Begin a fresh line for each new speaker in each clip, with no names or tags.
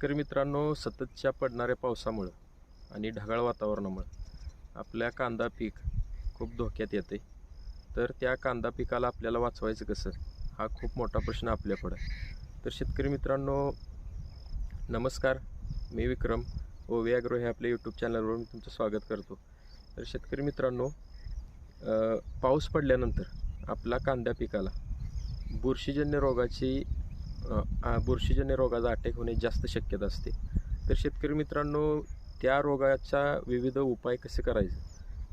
शेतकरी मित्रांनो सततच्या पडणाऱ्या पावसामुळं आणि ढगाळ वातावरणामुळं आपल्या कांदा पीक खूप धोक्यात येते तर त्या कांदा पिकाला आपल्याला वाचवायचं कसं? हा खूप मोठा प्रश्न आपल्याकडं तर शेतकरी मित्रांनो नमस्कार. मी विक्रम ओवी ॲग्रो हे आपल्या यूट्यूब चॅनलवर मी तुमचं स्वागत करतो. तर शेतकरी मित्रांनो पाऊस पडल्यानंतर आपला कांदा पिकाला बुरशीजन्य रोगाची बुरशीजन्य रोगाचा अटॅक होणे जास्त शक्यता असते. तर शेतकरी मित्रांनो त्या रोगाचा विविध उपाय कसे करायचे?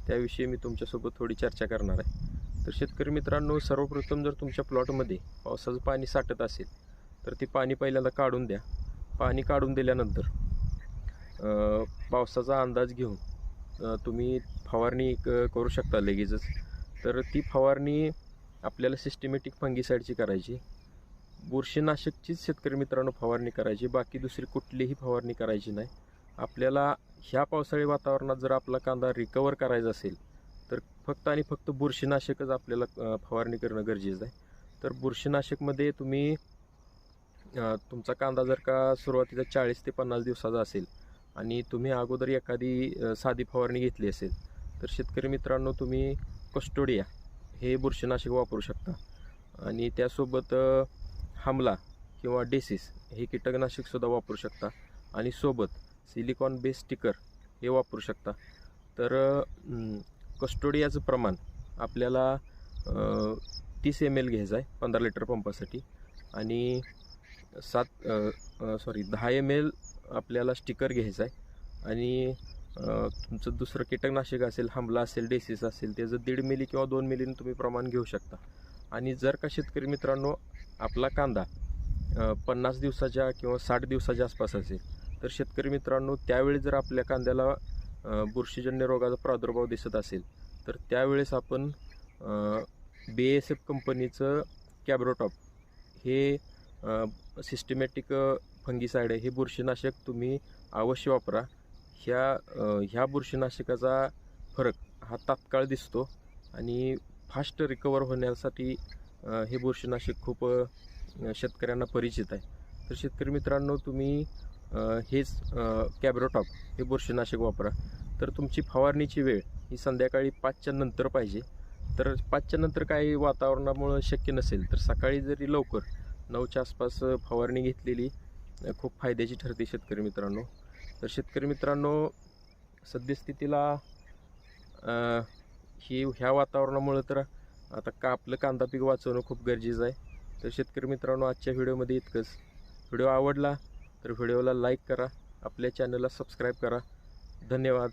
त्याविषयी मी तुमच्यासोबत थोडी चर्चा करणार आहे. तर शेतकरी मित्रांनो सर्वप्रथम जर तुमच्या प्लॉटमध्ये पावसाचं पाणी साठत असेल तर ते पाणी पहिल्यांदा काढून द्या. पाणी काढून दिल्यानंतर पावसाचा अंदाज घेऊन तुम्ही फवारणी करू शकता लगेचच. तर ती फवारणी आपल्याला सिस्टमॅटिक फंगीसाईडची करायची. बुरशीनाशकचीच शेतकरी मित्रांनो फवारणी करायची बाकी दुसरी कुठलीही फवारणी करायची नाही. आपल्याला ह्या पावसाळी वातावरणात जर आपला कांदा रिकवर करायचा असेल तर फक्त आणि फक्त बुरशीनाशकच आपल्याला फवारणी करणं गरजेचं आहे. तर बुरशीनाशकमध्ये तुम्ही तुमचा कांदा जर का सुरुवातीचा चाळीस ते पन्नास दिवसाचा असेल आणि तुम्ही अगोदर एखादी साधी फवारणी घेतली असेल तर शेतकरी मित्रांनो तुम्ही कस्टोडिया हे बुरशीनाशक वापरू शकता. आणि त्यासोबत हमला किंवा डेसिस हे कीटकनाशकसुद्धा वापरू शकता. आणि सोबत सिलिकॉन बेस स्टिकर हे वापरू शकता. तर कस्टोडियाचं प्रमाण आपल्याला तीस एम एल घ्यायचं आहे पंधरा लिटर पंपासाठी. आणि सात सॉरी दहा एम एल आपल्याला स्टिकर घ्यायचं आहे. आणि तुमचं दुसरं कीटकनाशक असेल हमला असेल डेसिस असेल त्याचं दीड मिली किंवा दोन मिलीनं तुम्ही प्रमाण घेऊ शकता. आणि जर का शेतकरी मित्रांनो आपला कांदा पन्नास दिवसाच्या किंवा साठ दिवसाच्या आसपास असेल तर शेतकरी मित्रांनो त्यावेळी जर आपल्या कांद्याला बुरशीजन्य रोगाचा प्रादुर्भाव दिसत असेल तर त्यावेळेस आपण बी एस एफ कंपनीचं कॅब्रोटॉप हे सिस्टमॅटिक फंगीसाईड आहे हे बुरशीनाशक तुम्ही अवश्य वापरा. ह्या ह्या बुरशीनाशकाचा फरक हा तात्काळ दिसतो आणि फास्ट रिकवर होण्यासाठी हे बुरशीनाशक खूप शेतकऱ्यांना परिचित आहे. तर शेतकरी मित्रांनो तुम्ही हेच कॅब्रोटॉप हे बुरशीनाशक वापरा. तर तुमची फवारणीची वेळ ही संध्याकाळी पाचच्या नंतर पाहिजे. तर पाचच्या नंतर काही वातावरणामुळं शक्य नसेल तर सकाळी जरी लवकर नऊच्या आसपास फवारणी घेतलेली खूप फायद्याची ठरते शेतकरी मित्रांनो. तर शेतकरी मित्रांनो सद्यस्थितीला ही ह्या वातावरणामुळं तर आता का आपलं कांदा पीक वाचवणं खूप गरजेचं आहे. तर शेतकरी मित्रांनो आजच्या व्हिडिओमध्ये इतकंच. व्हिडिओ आवडला तर व्हिडिओला लाईक करा आपल्या चॅनलला सबस्क्राईब करा. धन्यवाद.